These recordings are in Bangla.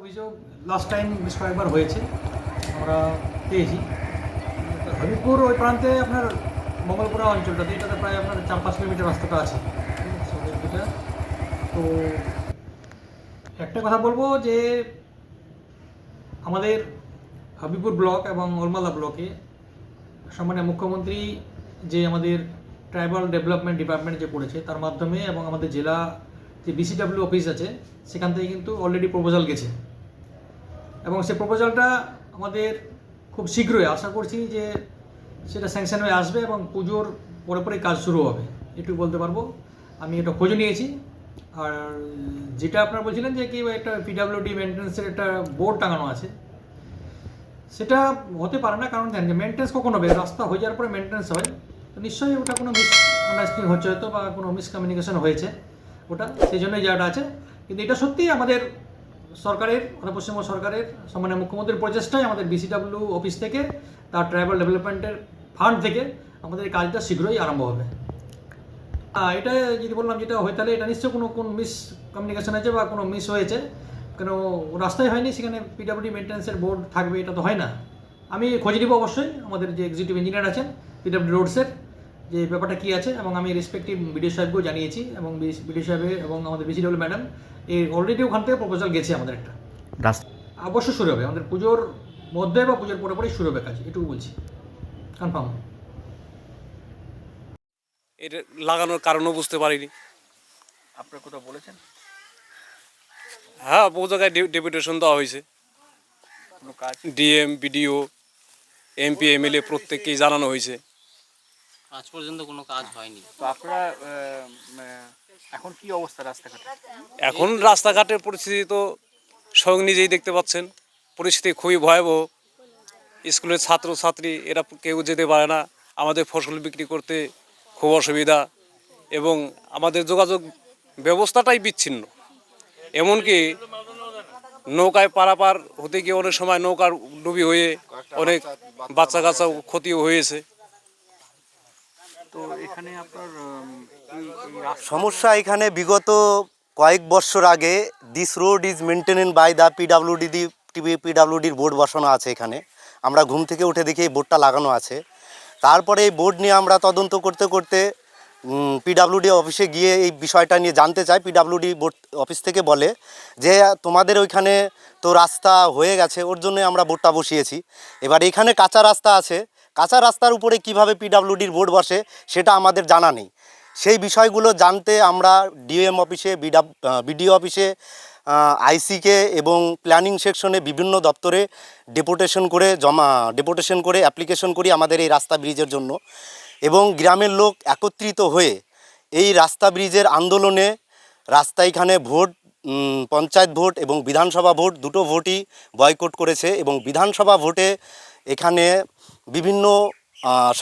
অভিযোগ লাস্ট টাইম বেশ কয়েকবার হয়েছে, আমরা পেয়েছি হরিপুর ওই প্রান্তে আপনার মঙ্গলপুরা অঞ্চলটাতে, এটাতে প্রায় আপনার চার পাঁচ কিলোমিটার রাস্তাটা আছে। তো একটা কথা বলব যে আমাদের হাবিবপুর ব্লক এবং ওলমালা ব্লকে সম্মানীয় মুখ্যমন্ত্রী যে আমাদের ট্রাইবাল ডেভেলপমেন্ট ডিপার্টমেন্ট যে করেছে, তার মাধ্যমে এবং আমাদের জেলা যে বিসিডাব্লিউ অফিস আছে, সেখান থেকে কিন্তু অলরেডি প্রপোজাল গেছে। এবং সে প্রপোজালটা আমাদের খুব শীঘ্রই, আশা করছি যে সেটা স্যাংশন হয়ে আসবে এবং পুজোর পরে পরে কাজ শুরু হবে। এটুকু বলতে পারব, আমি এটা খোঁজ নিয়েছি। আর যেটা আপনারা বলছিলেন যে কি একটা পিডাব্লিউডি মেনটেন্সের একটা বোর্ড টাঙানো আছে, সেটা হতে পারে না, কারণ জানেন যে মেনটেন্স কখন হবে রাস্তা হয়ে যাওয়ার পরে মেনটেন্স হয়। তো নিশ্চয়ই ওটা কোনো মিস আন্ডারস্ট্যান্ডিং হচ্ছে হয়তো বা কোনো মিসকমিউনিকেশন হয়েছে। ওটা সেই জন্যই জায়গাটা আছে। কিন্তু এটা সত্যিই আমাদের সরকারের অর্থাৎ পশ্চিমবঙ্গ সরকারের সম্মানীয় মুখ্যমন্ত্রীর প্রচেষ্টায় আমাদের বিসিডাব্লিউ অফিস থেকে, তার ট্রাইবাল ডেভেলপমেন্টের ফান্ড থেকে আমাদের এই কাজটা শীঘ্রই আরম্ভ হবে। এটা যদি বললাম যেটা হয়, তাহলে এটা নিশ্চয়ই কোনো, কোন মিস কমিউনিকেশন আছে বা কোনো মিস হয়েছে? কেন রাস্তায় হয়নি, সেখানে পিডাব্লিউডি মেনটেন্সের বোর্ড থাকবে, এটা তো হয় না। আমি খোঁজ নিব অবশ্যই, আমাদের যে এক্সিকিউটিভ ইঞ্জিনিয়ার আছেন পিডাব্লিউ রোডসের যে ব্যাপারটা কী আছে এবং আমি রেসপেক্টিভ বিডিও সাহেবকেও জানিয়েছি এবং বিডিও সাহেবের এবং আমাদের বিসিডব্লিউ ম্যাডাম এই অলরেডি ওখান থেকে প্রপোজাল গেছে আমাদের একটা। অবশ্যই শুরু হবে আমাদের পুজোর মধ্যে বা পুজোর পরে পরেই শুরু হবে কাজ এটুকু বলছি। কনফার্ম এটা লাগানোর কারণও বুঝতে পারিনি। আপনার কোথাও বলেছেন? হ্যাঁ বহু জায়গায় ডেপুটেশন দেওয়া হয়েছে। কোনো কাজ? ডিএম বিডিও এমপি এমএলএ প্রত্যেককেই জানানো হয়েছে। আজ পর্যন্ত কোনো কাজ হয়নি। তো আপনারা এখন কি অবস্থা রাস্তাঘাটে? এখন রাস্তাঘাটের পরিস্থিতি তো স্বয়ং নিজেই দেখতে পাচ্ছেন। পরিস্থিতি খুবই ভয়াবহ। স্কুলের ছাত্র ছাত্রী এরা কেউ যেতে পারে না। আমাদের ফসল বিক্রি করতে খুব অসুবিধা এবং আমাদের যোগাযোগ ব্যবস্থাটাই বিচ্ছিন্ন। এমনকি নৌকায় পারাপার হতে গিয়ে অনেক সময় নৌকার ডুবি হয়ে অনেক বাচ্চা কাচ্চাও ক্ষতিও হয়েছে। তো এখানে আপনার সমস্যা এখানে বিগত কয়েক বছর আগে this road is maintained by the PWD the TV পিডাব্লিউডির board বসানো আছে এখানে। আমরা ঘুম থেকে উঠে দেখি এই বোর্ডটা লাগানো আছে। তারপরে এই বোর্ড নিয়ে আমরা তদন্ত করতে করতে পিডাব্লিউডি অফিসে গিয়ে এই বিষয়টা নিয়ে জানতে চাই। পিডাব্লিউডি বোর্ড অফিস থেকে বলে যে, তোমাদের ওইখানে তো রাস্তা হয়ে গেছে, ওর জন্য আমরা বোর্ডটা বসিয়েছি। এবার এখানে কাঁচা রাস্তা আছে। কাঁচা রাস্তার উপরে কীভাবে পিডাব্লিউডির বোর্ড বসে সেটা আমাদের জানা নেই। সেই বিষয়গুলো জানতে আমরা ডিএম অফিসে বিডাব বিডিও অফিসে আইসিকে এবং প্ল্যানিং সেকশনে বিভিন্ন দপ্তরে ডেপুটেশন করে জমা ডেপুটেশন করে অ্যাপ্লিকেশন করি আমাদের এই রাস্তা ব্রিজের জন্য। এবং গ্রামের লোক একত্রিত হয়ে এই রাস্তা ব্রিজের আন্দোলনে রাস্তা এখানে ভোট পঞ্চায়েত ভোট এবং বিধানসভা ভোট দুটো ভোটই বয়কট করেছে এবং বিধানসভা ভোটে এখানে বিভিন্ন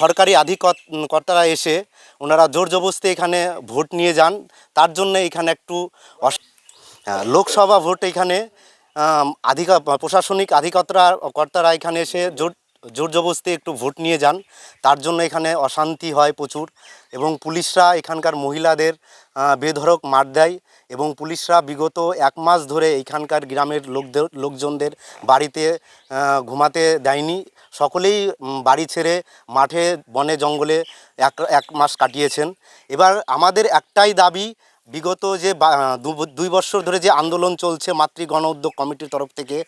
সরকারি আধিকর্তারা এসে ওনারা জোর জবস্তি এখানে ভোট নিয়ে যান। তার জন্য এখানে একটু লোকসভা ভোট এখানে আধিকা প্রশাসনিক আধিকর্তারা কর্তারা এখানে এসে জোর জোর জবস্তি একটু ভোট নিয়ে যান। তার জন্য এখানে অশান্তি হয় প্রচুর এবং পুলিশরা এখানকার মহিলাদের আহ, বেধড়ক মার দেয় এবং পুলিশরা বিগত এক মাস ধরে এখানকার গ্রামের লোকদের লোকজনদের বাড়িতে ঘুমাতে দেয়নি। সকলেই বাড়ি ছেড়ে মাঠে, বনে, জঙ্গলে এক এক মাস কাটিয়েছেন। এবার আমাদের একটাই দাবি, বিগত যে দুই বছর ধরে যে আন্দোলন চলছে মাতৃ গণ উদ্যোগ কমিটির তরফ থেকে,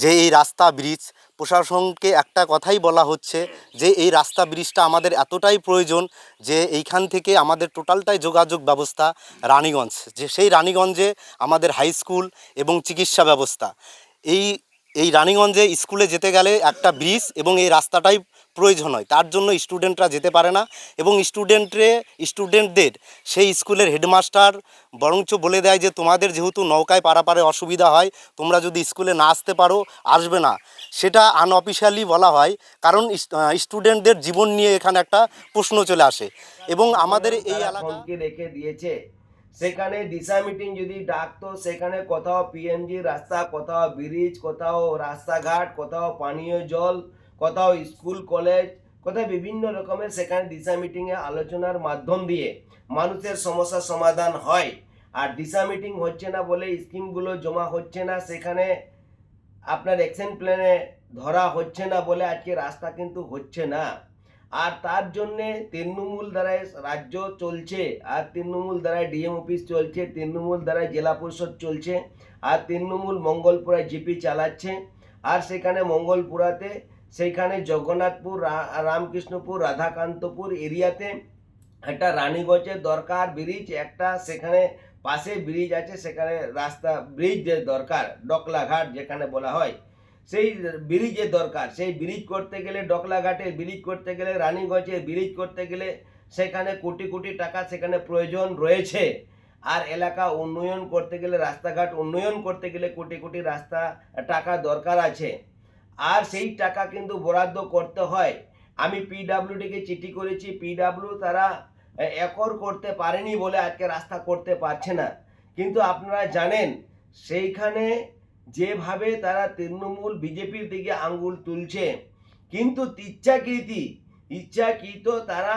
যে এই রাস্তা ব্রিজ, প্রশাসনকে একটা কথাই বলা হচ্ছে যে এই রাস্তা ব্রিজটা আমাদের এতটাই প্রয়োজন যে এইখান থেকে আমাদের টোটালটাই যোগাযোগ ব্যবস্থা রানীগঞ্জ, যে সেই রানীগঞ্জে আমাদের হাই স্কুল এবং চিকিৎসা ব্যবস্থা। এই এই রানীগঞ্জে স্কুলে যেতে গেলে একটা ব্রিজ এবং এই রাস্তাটাই প্রয়োজন হয়। তার জন্য স্টুডেন্টরা যেতে পারে না এবং স্টুডেন্টরে, স্টুডেন্টদের সেই স্কুলের হেডমাস্টার বরঞ্চ বলে দেয় যে, তোমাদের যেহেতু নৌকায় পারাপারে অসুবিধা হয়, তোমরা যদি স্কুলে না আসতে পারো, আসবে না। সেটা আনঅফিসিয়ালি বলা হয়, কারণ স্টুডেন্টদের জীবন নিয়ে এখানে একটা প্রশ্ন চলে আসে। এবং আমাদের এই এলাকা রেখে দিয়েছে। সেখানে দিশা মিটিং যদি ডাকতো, সেখানে কোথাও পিএনজি রাস্তা, কোথাও ব্রিজ কোথাও রাস্তাঘাট, কোথাও পানীয় জল, কোথাও স্কুল কলেজ কোথাও বিভিন্ন রকমের সেখানে দিশা মিটিংয়ে আলোচনার মাধ্যম দিয়ে মানুষের সমস্যার সমাধান হয়। আর দিশা মিটিং হচ্ছে না বলে স্কিমগুলো জমা হচ্ছে না, সেখানে আপনার অ্যাকশন প্ল্যানে ধরা হচ্ছে না বলে আজকে রাস্তা কিন্তু হচ্ছে না। আর তার জন্যে তৃণমূল দ্বারাই রাজ্য চলছে, আর তৃণমূল দ্বারাই ডিএম অফিস চলছে, তৃণমূল দ্বারাই জেলা পরিষদ চলছে, আর তৃণমূল মঙ্গলপুরায় জিপি চালাচ্ছে, আর সেখানে মঙ্গলপুরাতে সেইখানে জগন্নাথপুর রামকৃষ্ণপুর, রাধাকান্তপুর এরিয়াতে একটা রানীগঞ্জের দরকার ব্রিজ একটা সেখানে পাশে ব্রিজ আছে, সেখানে রাস্তা ব্রিজ দরকার, ডকলাঘাট যেখানে বলা হয়। সেই ব্রিজের দরকার। সেই ব্রিজ করতে গেলে ডকলাঘাটের ব্রিজ করতে গেলে রানীগঞ্জের ব্রিজ করতে গেলে সেখানে কোটি কোটি টাকা সেখানে প্রয়োজন রয়েছে। আর এলাকা উন্নয়ন করতে গেলে, রাস্তাঘাট উন্নয়ন করতে গেলে কোটি কোটি রাস্তা, টাকা দরকার আছে। আর সেই টাকা কিন্তু বরাদ্দ করতে হয়। আমি পিডাব্লিউডিকে চিঠি করেছি পিডাব্লিউ তারা একর করতে পারেনি বলে আজকে রাস্তা করতে পারছে না। কিন্তু আপনারা জানেন, সেইখানে যেভাবে তারা তৃণমূল বিজেপির দিকে আঙ্গুল তুলছে, কিন্তু ইচ্ছাকৃতি, ইচ্ছাকৃত তারা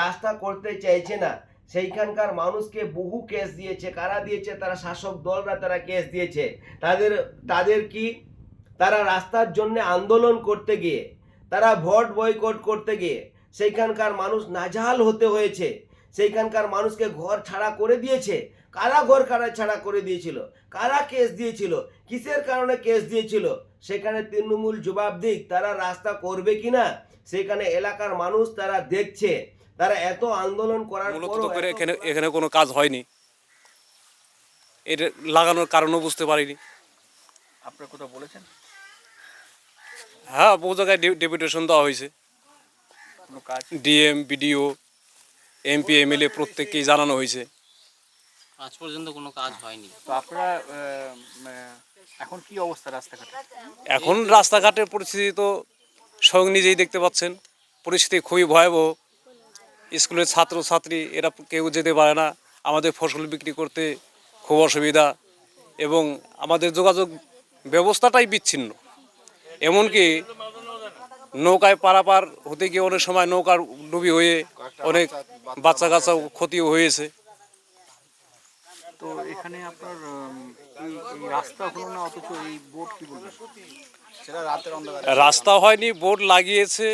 রাস্তা করতে চাইছে না। সেইখানকার মানুষকে বহু কেস দিয়েছে। কারা দিয়েছে? তারা শাসক দলরা তারা কেস দিয়েছে। তাদের তাদের কি? তারা রাস্তার জন্য আন্দোলন করতে গিয়ে, তারা ভোট বয়কট করতে গিয়ে সেইখানকার মানুষ নাজাল হতে হয়েছে। সেইখানকার মানুষকে ঘর ছাড়া করে দিয়েছে। কারা ঘর কারা ছাড়া করে দিয়েছিল? কারা কেস দিয়েছিল? কিসের কারণে কেস দিয়েছিল? সেখানে তৃণমূল জবাব দিক তারা রাস্তা করবে কিনা? সেখানে এলাকার মানুষ তারা দেখছে। তারা এত আন্দোলন করার এত- এখানে এখানে কোনো কাজ হয়নি। এটা লাগানোর কারণও বুঝতে পারিনি। আপনারা কোথাও বলেছেন? হ্যাঁ বহু জায়গায় ডেপুটেশন দেওয়া হয়েছে। ডিএম বিডিও এমপি এমএলএ প্রত্যেককেই জানানো হয়েছে। আজ পর্যন্ত কোনো কাজ হয়নি। তো আপনারা এখন কি অবস্থা রাস্তাঘাটে? এখন রাস্তাঘাটের পরিস্থিতি তো স্বয়ং নিজেই দেখতে পাচ্ছেন। পরিস্থিতি খুবই ভয়াবহ। স্কুলের ছাত্র ছাত্রী এরা কেউ যেতে পারে না। আমাদের ফসল বিক্রি করতে খুব অসুবিধা এবং আমাদের যোগাযোগ ব্যবস্থাটাই বিচ্ছিন্ন। এমনকি নৌকায় পারাপার হতে গিয়ে অনেক সময় নৌকার ডুবি হয়ে অনেক বাচ্চা কাচ্চাও ক্ষতিও হয়েছে। তো এখানে আপনার রাস্তা হলো না অথচ এই বোর্ড কি বলবেন? সেটা রাতের অন্ধকার। রাস্তা হয়নি বোর্ড লাগিয়েছে।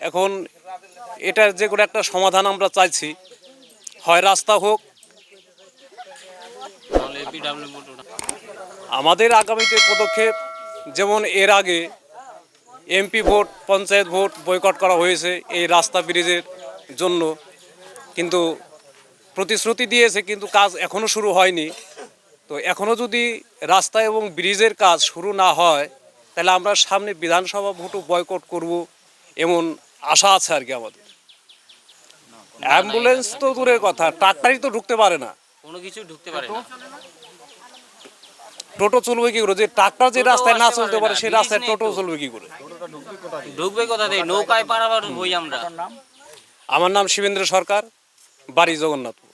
এখন এটার যে কোনো একটা সমাধান আমরা চাইছি। হয় রাস্তা হোক। আমাদের আগামীতে পদক্ষেপ যেমন এর আগে MP vote panchayat vote boycott করা হয়েছে এই রাস্তা ব্রিজের জন্য। কিন্তু প্রতিশ্রুতি দিয়েছে কিন্তু কাজ এখনও শুরু হয়নি। তো এখনও যদি রাস্তা এবং ব্রিজের কাজ শুরু না হয় তাহলে আমরা সামনে বিধানসভা ভোটও বয়কট করব এমন আশা আছে আর কি আমাদের। অ্যাম্বুলেন্স তো দূরের কথা ট্রাক্টারই তো ঢুকতে পারে না। কোনো কিছু ঢুকতে পারে না। টোটো চলবে কি করে? যে ট্রাক্টর যে রাস্তায় না চলতে পারে সেই রাস্তায় টোটো চলবে কি করে? ঢুকবে কোথা থেকে? নৌকায় পারাবার হই আমরা। আমার নাম শিবেন্দ্র সরকার বাড়ি জগন্নাথপুর।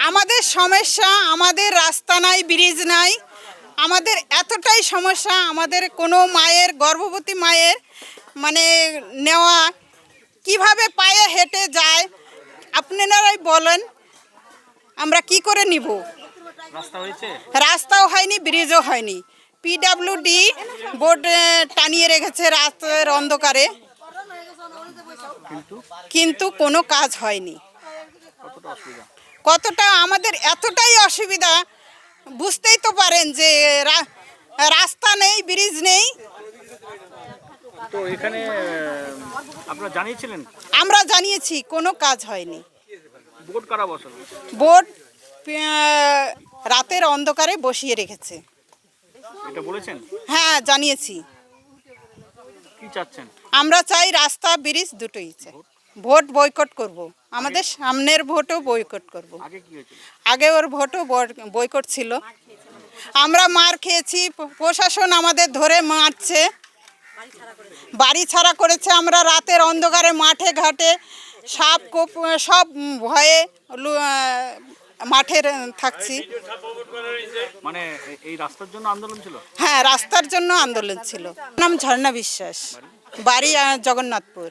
আমাদের সমস্যা আমাদের রাস্তা নাই ব্রিজ নাই। আমাদের এতটাই সমস্যা আমাদের কোনো মায়ের গর্ভবতী মায়ের মানে নেওয়া কীভাবে পায়ে হেঁটে যায় আপনারাই বলেন আমরা কি করে নিব? রাস্তাও হয়নি ব্রিজও হয়নি। পিডাব্লিউডি বোর্ড টানিয়ে রেখেছে রাস্তার অন্ধকারে। কিন্তু কোনো কাজ হয়নি। কতটা আমাদের এতটাই অসুবিধা বুঝতেই তো পারেন যে রাস্তা নেই ব্রিজ নেই। তো এখানে আপনারা জানিয়েছিলেন? আমরা জানিয়েছি কোনো কাজ হয়নি। বোর্ড কারা বসাবে বোর্ড রাতের অন্ধকারে বসিয়ে রেখেছে। এটা বলেছেন? হ্যাঁ জানিয়েছি। কি চাচ্ছেন? আমরা চাই রাস্তা ব্রিজ দুটোই চাই। ভোট বয়কট করব। আমাদের সামনের ভোটও বয়কট করব। আগে ওর ভোটও বয়কট ছিল। আমরা মার খেয়েছি প্রশাসন আমাদের ধরে মারছে। বাড়ি ছাড়া করেছে আমরা রাতের অন্ধকারে মাঠে ঘাটে সাপ কোপ সব ভয়ে মাঠে থাকছি। মানে এই রাস্তার জন্য আন্দোলন ছিল? হ্যাঁ রাস্তার জন্য আন্দোলন ছিল। নাম ঝর্ণা বিশ্বাস। বাড়ি জগন্নাথপুর।